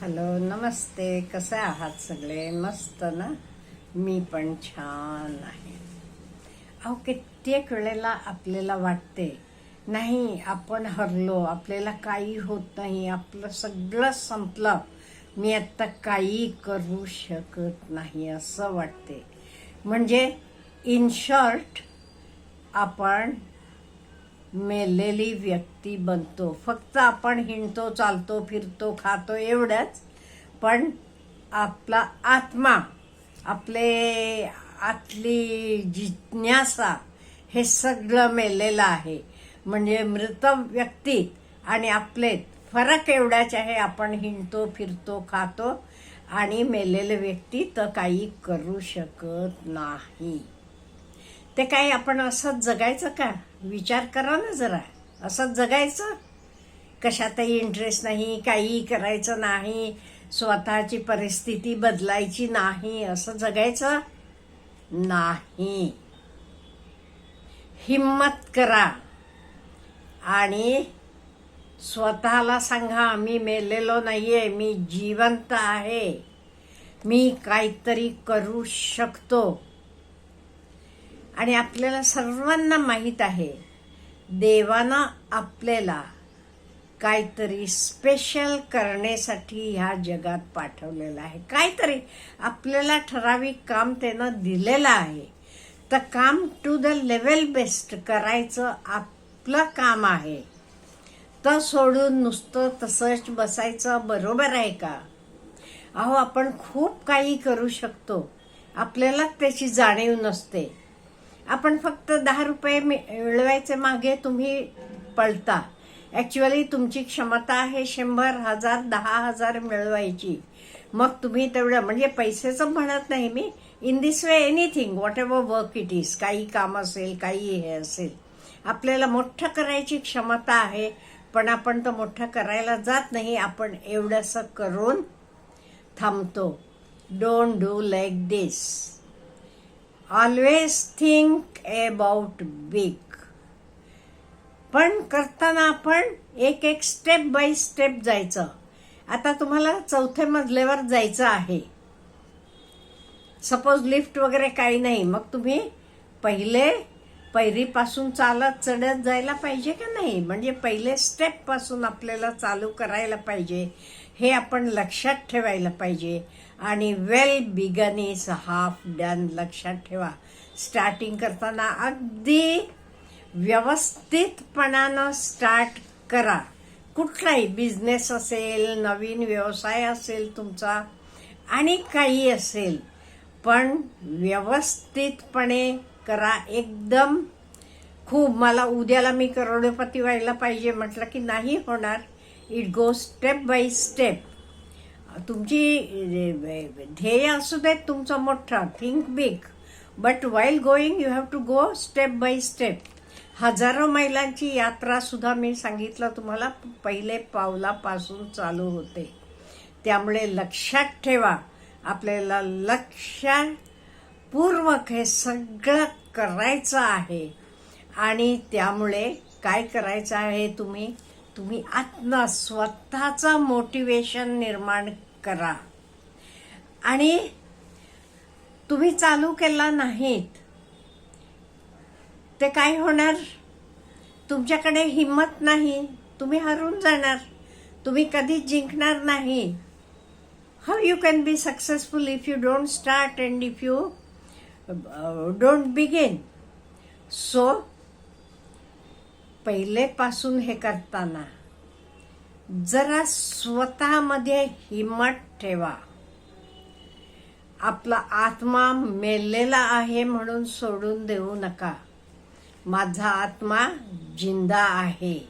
Hello नमस्ते. कसे आहात सगळे? मस्त ना? मी पण छान आहे. अहो कित्येक वेळेला आपल्याला वाटते नाही आपण हरलो आपल्याला काही होत नाही आपलं सगळं संपलं. मी आत्ता काही करू शकत नाही असं वाटते. म्हणजे इन शॉर्ट आपण मेलेली व्यक्ती बनतो. फक्त आपण हिंडतो चालतो फिरतो खातो एवढंच. पण आपला आत्मा आपले आतली जिज्ञासा हे सगळं मेलेलं आहे. म्हणजे मृत व्यक्ती आणि आपले फरक एवढाच आहे. आपण हिंडतो फिरतो खातो आणि मेलेले व्यक्ती तर काही करू शकत नाही. ते काय आपण असंच जगायचं का? विचार करा ना जरा. असंच जगायचं? कशातही इंटरेस्ट नाही काही करायचं नाही स्वतःची परिस्थिती बदलायची नाही असं जगायचं नाही. हिम्मत करा आणि स्वतःला सांगा मी मेलेलो नाही आहे मी जिवंत आहे. मी काहीतरी करू शकतो. आणि आपल्याला सर्वांना माहीत आहे देवानं आपल्याला काहीतरी स्पेशल करण्यासाठी ह्या जगात पाठवलेलं आहे. काहीतरी आपल्याला ठराविक काम त्यानं दिलेलं आहे. तर काम टू द लेवल बेस्ट करायचं आपलं काम आहे. तर सोडून नुसतं तसंच बसायचं बरोबर आहे का? अहो आपण खूप काही करू शकतो. आपल्याला त्याची जाणीव नसते. आपण फक्त दहा रुपये मिळवायचे मागे तुम्ही पळता. ॲक्च्युअली तुमची क्षमता आहे शंभर हजार दहा हजार मिळवायची. मग तुम्ही तेवढं म्हणजे पैसेचं म्हणत नाही मी. In this way anything whatever work it is काही काम असेल काही हे असेल. आपल्याला मोठं करायची क्षमता आहे पण आपण तर मोठं करायला जात नाही. आपण एवढंसं करून थांबतो. Don't do like this always think about big पण करताना आपण एक एक स्टेप बाय स्टेप जायचं. आता तुम्हाला चौथ्या मजल्यावर जायचं आहे. सपोज लिफ्ट वगैरे काही नाही मग तुम्ही पहिले पैरीपासून चालत चढत जायला पाहिजे का नाही? म्हणजे पहिले स्टेपपासून आपल्याला चालू करायला पाहिजे. हे आपण लक्षात ठेवायला पाहिजे. आणि well begun is half done लक्षात ठेवा. स्टार्टिंग करताना अगदी व्यवस्थितपणानं स्टार्ट करा. कुठलाही बिझनेस असेल नवीन व्यवसाय असेल तुमचा आणि काही असेल पण व्यवस्थितपणे करा एकदम. खूप मला उद्याला मी करोडपती व्हायला पाहिजे म्हटलं की नाही होणार. It go step by step तुमची ध्येय असू देत तुमचं मोठं think big but while going you have to go step by step हजारो मैलांची यात्रासुद्धा मी सांगितलं तुम्हाला पहिले पावलापासून चालू होते. त्यामुळे लक्षात ठेवा आपल्याला लक्षपूर्वक हे सगळं करायचं आहे. आणि त्यामुळे काय करायचं आहे तुम्ही? तुम्ही आत्म स्वतःचा मोटिवेशन निर्माण करा. आणि तुम्ही चालू केला नाहीत ते काय होणार? तुमच्याकडे हिंमत नाही तुम्ही हरून जाणार तुम्ही कधीच जिंकणार नाही. How you can be successful if you don't start and if you don't begin so पहिलेपासून हे करताना जरा स्वतःमध्ये हिम्मत ठेवा. आपला आत्मा मेलेला आहे म्हणून सोडून देऊ नका. माझा आत्मा जिंदा आहे.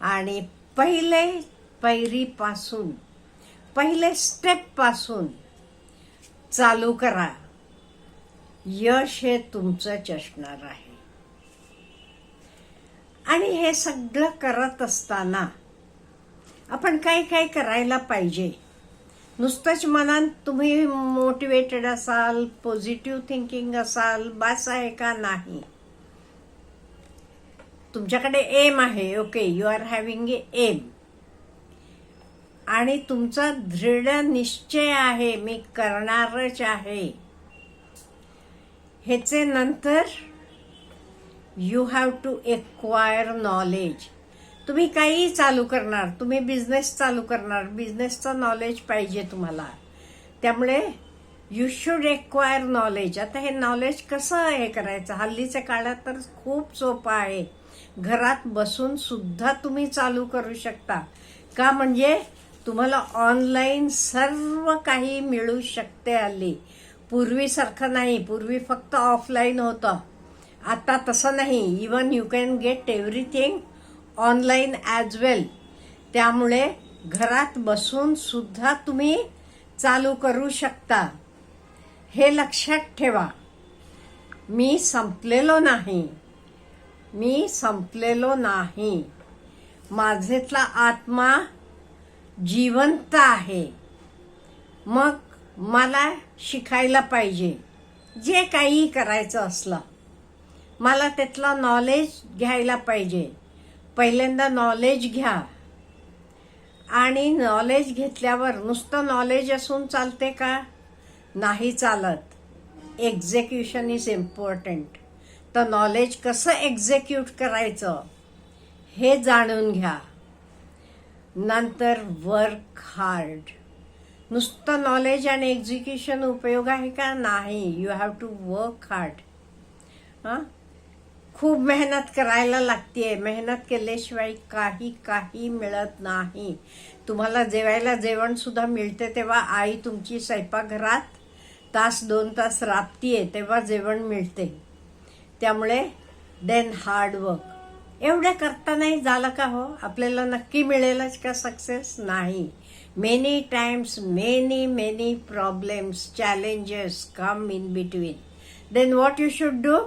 आणि पहिले पैरीपासून पहिले स्टेपपासून चालू करा. यश हे तुमचं चष्णार आहे आणि हे सगळं करत असताना आपण काय काय करायला पाहिजे. नुसतंच मनात तुम्ही मोटिवेटेड असाल पॉझिटिव्ह थिंकिंग असाल बास आहे का नाही? तुमच्याकडे एम आहे. Okay you are having a aim आणि तुमचा दृढ निश्चय आहे मी करणारच आहे. ह्याचे नंतर you have to acquire knowledge तुम्ही काही चालू करणार तुम्ही बिझनेस चालू करणार बिझनेसचं नॉलेज पाहिजे तुम्हाला. त्यामुळे यू शूड एक्वायर नॉलेज आता हे नॉलेज कसं हे करायचं? हल्लीच्या काळात तर खूप सोपं आहे. घरात बसून सुद्धा तुम्ही चालू करू शकता. का म्हणजे तुम्हाला ऑनलाईन सर्व काही मिळू शकते हल्ली. पूर्वीसारखं नाही. पूर्वी फक्त ऑफलाईन होतं. आता तसं नाही. Even you can get everything online as well त्यामुळे घरात बसून सुद्धा तुम्ही चालू करू शकता. हे लक्षात ठेवा. मी संपलेलो नाही. मी संपलेलो नाही. माझेतला आत्मा जिवंत आहे. मग मला शिकायला पाहिजे. जे काही करायचं असलं. मला त्यातलं नॉलेज घ्यायला पाहिजे. पहिल्यांदा नॉलेज घ्या. आणि नॉलेज घेतल्यावर नुसतं नॉलेज असून चालते का? नाही चालत. एक्झिक्युशन इज इम्पॉर्टंट तर नॉलेज कसं एक्झिक्यूट करायचं? हे जाणून घ्या. नंतर वर्क हार्ड नुसतं नॉलेज आणि एक्झिक्युशन उपयोग आहे का? नाही. You have to work hard हां? खूप मेहनत करायला लागते मेहनत केल्याशिवाय काही काही मिळत नाही. तुम्हाला जेवायला जेवण सुद्धा मिळते तेव्हा आई तुमची स्वयंपाकघरात तास दोन तास राबतीये तेव्हा जेवण मिळते. त्यामुळे देन हार्ड वर्क एवढं करता नाही झालं का हो? आपल्याला नक्की मिळेलच का सक्सेस नाही. Many times many many problems challenges come in between then what you should do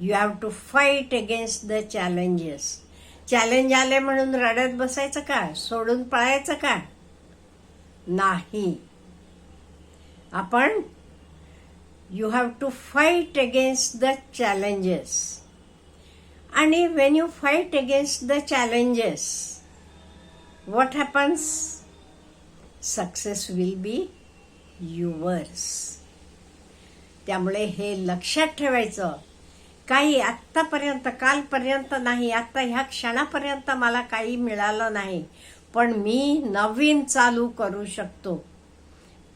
you have to fight against the challenges challenge आले म्हणून रडत बसायचं का? सोडून पळायचं का? नाही. आपण you have to fight against the challenges आणि when you fight against the challenges what happens success will be yours त्यामुळे हे लक्षात ठेवायचं. काही आत्तापर्यंत कालपर्यंत नाही आत्ता ह्या क्षणापर्यंत मला काही मिळालं नाही. पण मी नवीन चालू करू शकतो.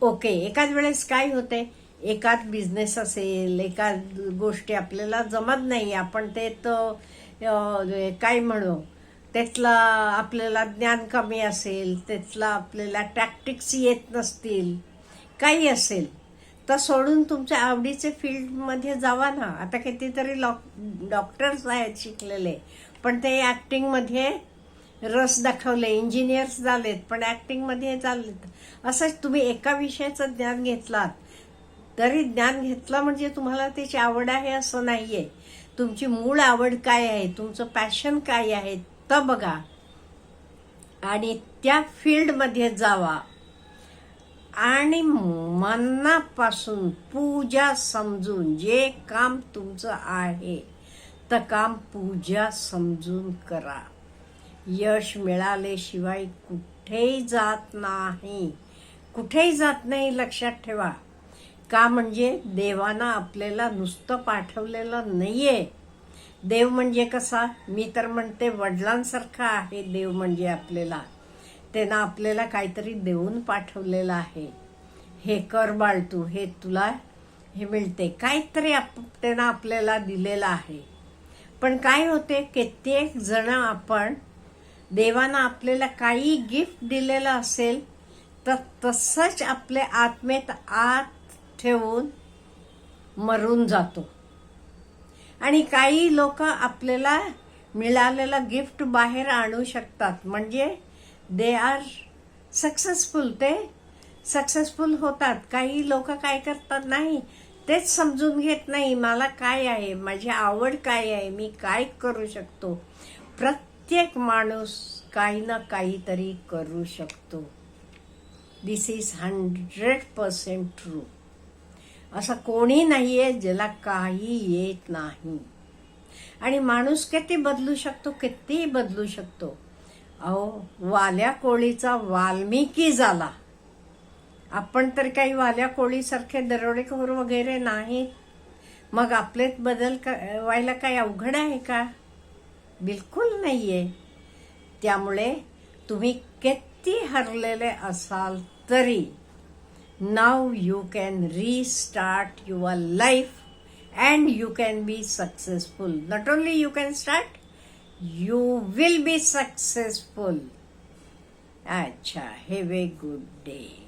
ओके एकाच वेळेस काय होते? एकाच बिझनेस असेल एकाच गोष्टी आपल्याला जमत नाही. आपण ते तर काय म्हणू? त्यातलं आपल्याला ज्ञान कमी असेल त्यातलं आपल्याला टॅक्टिक्स येत नसतील काही असेल. तर सोडून तुमच्या आवडीचे फील्डमध्ये जावा ना. आता कितीतरी लॉक डॉक्टर्स आहेत शिकलेले. पण ते ॲक्टिंगमध्ये रस दाखवले इंजिनियर्स झालेत पण ॲक्टिंगमध्ये चाललेत असंच तुम्ही एका विषयाचं ज्ञान घेतलात. तरी ज्ञान घेतलं म्हणजे तुम्हाला त्याची आवड आहे असं नाही आहे तुमची मूळ आवड काय आहे? तुमचं पॅशन काय आहे? तर बघा. आणि त्या फील्डमध्ये जावा. आणि मनापासून पूजा समजून जे काम तुमचं आहे तर काम पूजा समजून करा. यश मिळाल्याशिवाय कुठेही जात नाही. कुठेही जात नाही लक्षात ठेवा. का म्हणजे देवानं आपल्याला नुसतं पाठवलेलं नाही आहे देव म्हणजे कसा? मी तर म्हणते वडिलांसारखा आहे देव म्हणजे आपल्याला. त्यानं आपल्याला काहीतरी देऊन पाठवलेलं आहे. हे कर बाळतू हे तुला हे मिळते. काहीतरी आप त्यानं आपल्याला दिलेलं आहे. पण काय होते कित्येक जण आपण देवानं आपल्याला काही गिफ्ट दिलेलं असेल तर तसंच आपल्या आत्मेत आत ठेवून मरून जातो. आणि काही लोक आपल्याला मिळालेलं गिफ्ट बाहेर आणू शकतात. म्हणजे दे आर सक्सेसफुल ते सक्सेसफुल होतात. काही लोक काय करतात नाही तेच समजून घेत नाही. मला काय आहे? माझी आवड काय आहे? मी काय करू शकतो? प्रत्येक माणूस काही ना काहीतरी करू शकतो. This is hundred percent true असं कोणी नाही आहे ज्याला काही येत नाही. आणि माणूस किती बदलू शकतो? कितीही बदलू शकतो? अहो वाल्या कोळीचा वाल्मिकी झाला. आपण तर काही वाल्या कोळीसारखे दरोडेखोर वगैरे नाहीत मग आपलेत बदल क- व्हायला काही अवघड आहे का? बिलकुल नाहीये. त्यामुळे तुम्ही किती हरलेले असाल तरी now you can restart your life and you can be successful not only you can start you will be successful. Acha, have a good day.